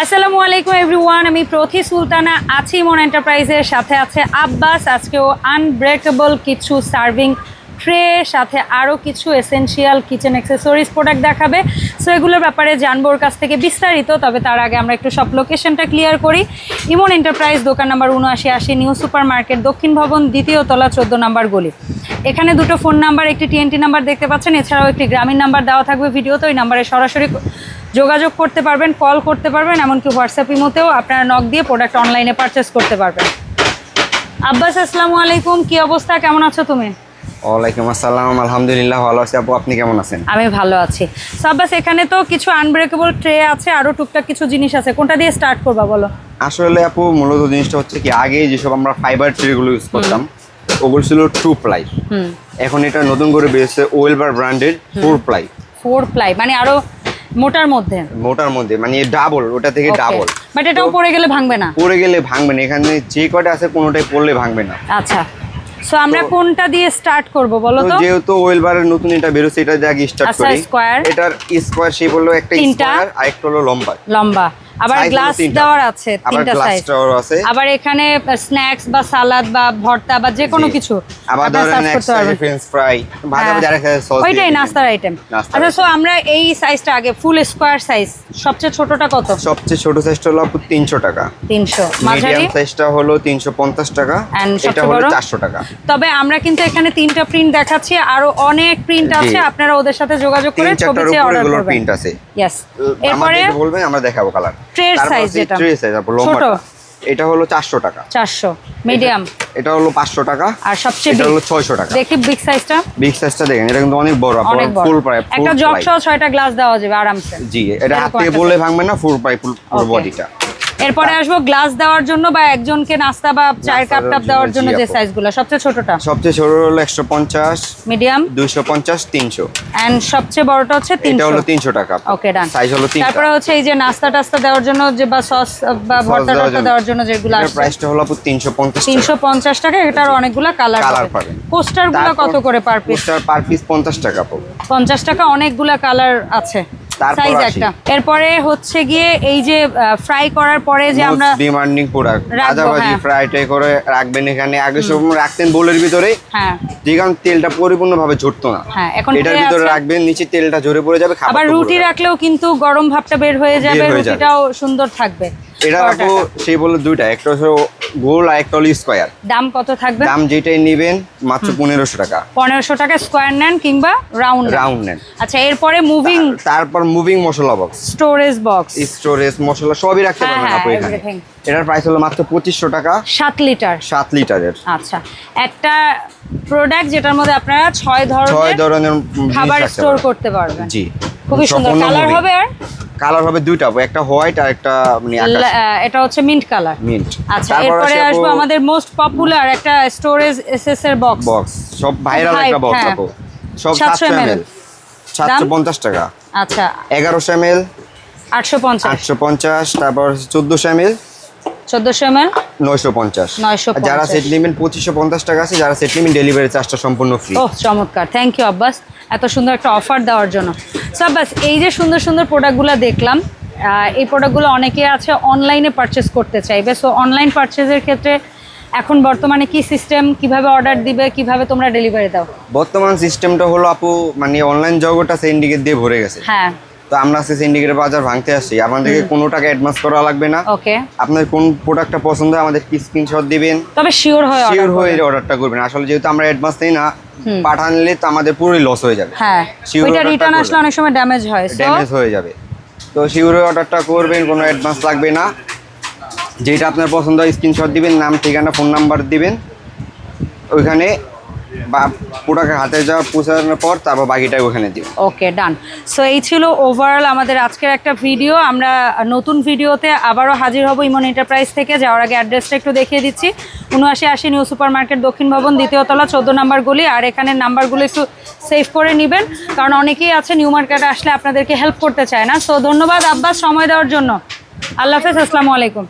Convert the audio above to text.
আসসালামু আলাইকুম এভরিওয়ান, আমি প্রথি সুলতানা আছি মন এন্টারপ্রাইজের সাথে আছে আব্বাস। আজকেও আনব্রেকেবল কিছু সার্ভিং ট্রে সাথে আরও কিছু এসেনশিয়াল কিচেন অ্যাক্সেসরিজ প্রোডাক্ট দেখাবে। সো এগুলোর ব্যাপারে জানব ওর কাছ থেকে বিস্তারিত, তবে তার আগে আমরা একটু সব লোকেশনটা ক্লিয়ার করি। ইমন এন্টারপ্রাইজ, দোকান নাম্বার উনআশি আশি নিউ সুপার মার্কেট দক্ষিণ ভবন, দ্বিতীয় তলা, চোদ্দ নাম্বার গলি। এখানে দুটো ফোন নাম্বার একটি টিএনটি নাম্বার দেখতে পাচ্ছেন। এছাড়াও একটি গ্রামীণ নাম্বার দেওয়া থাকবে ভিডিওতে, ওই নাম্বারে সরাসরি যোগাযোগ করতে পারবেন কল করতে পারবেন এমনকি হোয়াটসঅ্যাপ ইমোতেও আপনারা নক দিয়ে প্রোডাক্ট অনলাইনে পারচেস করতে পারবেন। আব্বাস আসসালামু আলাইকুম কি অবস্থা? কেমন আছো তুমি? ওয়ালাইকুম আসসালাম আলহামদুলিল্লাহ ভালো আছি। আপু আপনি কেমন আছেন? আমি ভালো আছি। আব্বাস এখানে তো কিছু আনব্রেকেবল ট্রে আছে আরও টুকটাক কিছু জিনিস আছে। কোনটা দিয়ে স্টার্ট করবা বলো? আসলে আপু মূলত জিনিসটা হচ্ছে কি আগে যেসব আমরা ফাইবার ট্রেগুলো ইউজ করতাম ওগুলো ছিল টু প্লাই হুম। এখন এটা নতুন করে বেরিয়েছে ওয়েলবার ব্র্যান্ডের ফোর প্লাই ফোর প্লাই মানে আরও মোটার মধ্যে। মোটার মধ্যে মানে ডাবল ওটা থেকে ডাবল বাট এটাও পড়ে গেলে ভাঙবে না? পড়ে গেলে ভাঙবে না এখানে যে কয়টা আছে কোনোটাই পড়লে ভাঙবে না। আচ্ছা। সো আমরা কোনটা দিয়ে স্টার্ট করব বলো তো যেহেতু ওয়েলবারের নতুন এটা বেরোছে এটা দিয়ে আগে স্টার্ট আচ্ছা, করি। স্কয়ার এটার স্কয়ার শেপ হলো একটা স্কোয়ার আর একটা হলো লম্বা। লম্বা। আবার গ্লাস দেওয়ার আছে তিনটা সাইজ আছে। আবার এখানে স্ন্যাক্স বা সালাদ বা ভর্তা বা যে কোনো কিছু আবার ধরেন ফ্রেঞ্চ ফ্রাই ভাজা। ভাজা রেখে সস ওইটাই নাস্তার আইটেম আচ্ছা সো আমরা এই সাইজটা আগে ফুল স্কোয়ার সাইজ সবচেয়ে ছোটটা কত? সবচেয়ে ছোট সাইজটা হলো আপু তিনশো টাকা। তিনশো। মাঝারি? সাইজটা হলো তিনশো পঞ্চাশ টাকা। And এটা হলো বড়? চারশো টাকা। তবে আমরা কিন্তু এখানে তিনটা প্রিন্ট দেখাচ্ছি আরও অনেক প্রিন্ট আছে আপনারা ওদের সাথে যোগাযোগ করে ছবি চেয়ে অর্ডার করবেন। প্রিন্ট আছে। ইয়েস এরপরে বলবেন আমরা দেখাবো কালার Tray সাইজ যেটা। ট্রে সাইজ আপু লম্বাটা এটা হলো চারশো টাকা। চারশো মিডিয়াম এটা হলো পাঁচশো টাকা। আর সবচেয়ে এটা হলো ছয়শো টাকা। দেখি বিগ সাইজটা বিগ সাইজটা দেখেন এটা কিন্তু অনেক বড় আপু অনেক ফুল প্রায় একটা জগ সহ ছয়টা গ্লাস দেওয়া যাবে আরামসে। জি এটা হাতে বলে ভাঙবে না ফুল প্রায় পুরো Okay. বডিটা এরপরে আসব গ্লাস দেওয়ার জন্য বা একজনকে নাস্তা বা চায়ের কাপ টাপ দেওয়ার জন্য যে। সাইজগুলো সবচেয়ে ছোটটা? সবচেয়ে ছোট হলো একশো পঞ্চাশ মিডিয়াম? দুইশো পঞ্চাশ তিনশো। এন্ড সবচেয়ে বড়টা হচ্ছে 300 এটা হলো তিনশো টাকা। ওকে ডান সাইজ হলো তিনটা। তারপরে হচ্ছে এই যে নাস্তা টাস্তা দেওয়ার জন্য যে বা সস বা ভর্তা জন্য। দেওয়ার জন্য যেগুলো আসবে। প্রাইসটা হলো আপু তিনশো পঞ্চাশ তিনশো পঞ্চাশ টাকা এটার অনেকগুলো কালার পাবে পাবেন। পোস্টারগুলো কত করে per piece poster per piece পঞ্চাশ টাকা পাবো পঞ্চাশ টাকা অনেকগুলা কালার আছে। সাইজ একটা। এরপরে হচ্ছে গিয়ে এই যে ফ্রাই করার পরে যে আমরা ডিমান্ডিং প্রোডাক্ট হ্যাঁ। ফ্রাই টাই করে রাখবেন এখানে। আগে সব রাখতেন বোলের ভিতরে হ্যাঁ। যে কারণ তেলটা পরিপূর্ণভাবে ঝরতো না। হ্যাঁ, এখন এটার ভিতরে রাখবেন নিচে তেলটা ঝরে পড়ে যাবে আবার রুটি রাখলেও কিন্তু গরম ভাবটা বের হয়ে যাবে। রুটিটাও সুন্দর থাকবে। এটা আপু সেই বলে দুইটা একটা হচ্ছে গোল আর একটা হলো স্কোয়ার দাম কত থাকবে? দাম যেটাই নেবেন মাত্র পনেরোশো টাকা। পনেরোশো টাকা স্কোয়ার নেন কিংবা রাউন্ড রাউন্ড নেন। আচ্ছা এরপরে মুভিং তারপর মুভিং মশলা বক্স স্টোরেজ বক্স স্টোরেজ মশলা সবই রাখতে হ্যাঁ, পারবেন হ্যাঁ, আপু এখানে এটার প্রাইস হলো মাত্র পঁচিশশো টাকা। সাত লিটার সাত লিটারের আচ্ছা একটা প্রোডাক্ট যেটার মধ্যে আপনারা ছয় ছয় ধরনের ধরনের খাবার স্টোর করতে পারবেন। জি খুবই সুন্দর। কালার হবে আর? কালার হবে দুইটা একটা হোয়াইট আর একটা মানে এটা হচ্ছে মিন্ট কালার। মিন্ট। আচ্ছা এরপরে আসব আমাদের মোস্ট পপুলার একটা স্টোরেজ এসএস এর বক্স বক্স সব ভাইরাল একটা বক্স হ্যাঁ। আপু। সব 700 ml এমএল সাতশো পঞ্চাশ টাকা। আচ্ছা। এগারোশো এমএল আটশো পঞ্চাশ। আটশো পঞ্চাশ। তারপর চোদ্দোশো এমএল চোদ্দশো এম এল নয়শো পঞ্চাশ। 950 যারা সেট নেবেন পঁচিশশো পঞ্চাশ টাকা আছে যারা সেট নেবেন ডেলিভারি চার্জটা সম্পূর্ণ ফ্রি ওহ চমৎকার। Thank you Abbas. এত সুন্দর একটা অফার দেওয়ার জন্য। সো বাস এই যে সুন্দর সুন্দর প্রোডাক্টগুলো দেখলাম এই প্রোডাক্টগুলো অনেকে আছে অনলাইনে পারচেস করতে চাইবে। সো অনলাইন পারচেজের ক্ষেত্রে এখন বর্তমানে কি সিস্টেম কীভাবে অর্ডার দিবে কীভাবে তোমরা ডেলিভারি দাও? বর্তমান সিস্টেমটা হলো আপু মানে অনলাইন জগৎটা সেন্ডিকেট দিয়ে ভরে গেছে। হ্যাঁ। তো আমরা আজকে সিন্ডিকেটের বাজার ভাঙতে আসছি। আমাদেরকে কোনো টাকা অ্যাডভান্স করা লাগবে না। ওকে। আপনার কোন প্রোডাক্টটা পছন্দ হয় আমাদের কি স্ক্রিনশট দিবেন। তবে শিওর হয়ে শিওর হয়ে অর্ডারটা করবেন। আসলে যেহেতু আমরা অ্যাডভান্স নেই না পাঠানলে তো আমাদের পুরোই লস হয়ে যাবে। হ্যাঁ ওইটা রিটার্ন আসলে অনেক সময় ড্যামেজ হয় ড্যামেজ হয়ে যাবে। তো শিওর অর্ডারটা করবেন কোনো অ্যাডভান্স লাগবে না। যেটা আপনার পছন্দ হয় স্ক্রিনশট দিবেন নাম ঠিকানা ফোন নাম্বার দিবেন। ওইখানে প্রোডাক্ট হাতে যাওয়া পৌঁছানোর পর তারপর বাকিটা ওখানে দিবেন ওকে, ডান। সো এই ছিল ওভারঅল আমাদের আজকের একটা ভিডিও আমরা নতুন ভিডিওতে আবারও হাজির হব ইমন এন্টারপ্রাইজ থেকে। যাওয়ার আগে অ্যাড্রেসটা একটু দেখিয়ে দিচ্ছি। উনআশি আশি নিউ সুপার মার্কেট দক্ষিণ ভবন, দ্বিতীয় তলা, চোদ্দ নাম্বার গলি। আর এখানে নাম্বারগুলো একটু সেভ করে নেবেন। কারণ অনেকেই আছে নিউ মার্কেটে আসলে আপনাদেরকে হেল্প করতে চায় না। সো ধন্যবাদ আব্বাস সময় দেওয়ার জন্য। আল্লাহ হাফেজ, আসসালামু আলাইকুম।